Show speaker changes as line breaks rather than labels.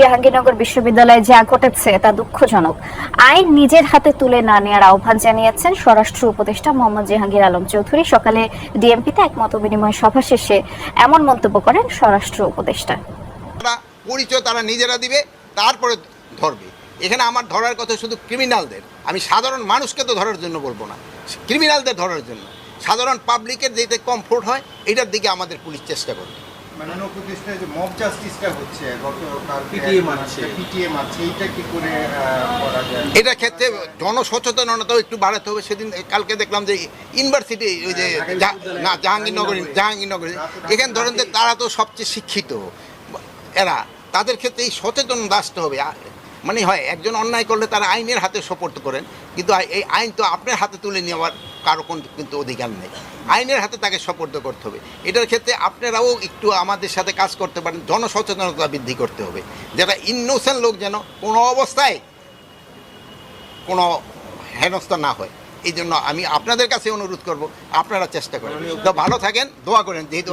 জাহাঙ্গীরনগর বিশ্ববিদ্যালয়ে যা ঘটেছে তা দুঃখজনক। আইন নিজের হাতে তুলে না নেওয়ার আহ্বান জানিয়েছেন স্বরাষ্ট্র উপদেষ্টা মোহাম্মদ জাহাঙ্গীর আলম চৌধুরী। সকালে ডিএমপিতে এক মত বিনিময় সভা শেষে এমন মন্তব্য করেন স্বরাষ্ট্র উপদেষ্টা।
পরিচয় তারা নিজেরা দিবে, তারপরে ধরবে। এখানে আমার ধরার কথা শুধু ক্রিমিনালদের। আমি সাধারণ মানুষকে তো ধরার জন্য বলব না। ক্রিমিনালদের ধরার জন্য। সাধারণ পাবলিকের যেতে কমফোর্ট হয়, এটার দিকে আমাদের পুলিশ চেষ্টা করবে।
মাননীয় উপদেষ্টায় যে মব জাস্টিসটা হচ্ছে গতকাল
PTA মারছে।
পিটিএ মারছে এইটা কি করে করা যায়?
এটার ক্ষেত্রে জনসচেতনতাও একটু বাড়াতে হবে। সেদিন কালকে দেখলাম যে ইউনিভার্সিটি ওই যে না জাহাঙ্গীরনগর জাহাঙ্গীরনগর। এখানে ধরেন যে তারা তো সবচেয়ে শিক্ষিত। এরা তাদের ক্ষেত্রে এই সচেতন আসতে হবে। মানে হয় একজন অন্যায় করলে তারা আইনের হাতে সোপর্দ করেন কিন্তু এই আইন তো আপনার হাতে তুলে নেওয়ার কারও কোন কিন্তু অধিকার নেই। আইনের হাতে তাকে সপর্দ করতে হবে। এটার ক্ষেত্রে আপনারাও একটু আমাদের সাথে কাজ করতে পারেন, জনসচেতনতা বৃদ্ধি করতে হবে। যারা ইনোসেন্ট লোক যেন কোনো অবস্থায় কোনো হেনস্থা না হয় এই জন্য আমি আপনাদের কাছে অনুরোধ করব, আপনারা চেষ্টা করেন। তো ভালো থাকেন, দোয়া করেন যেহেতু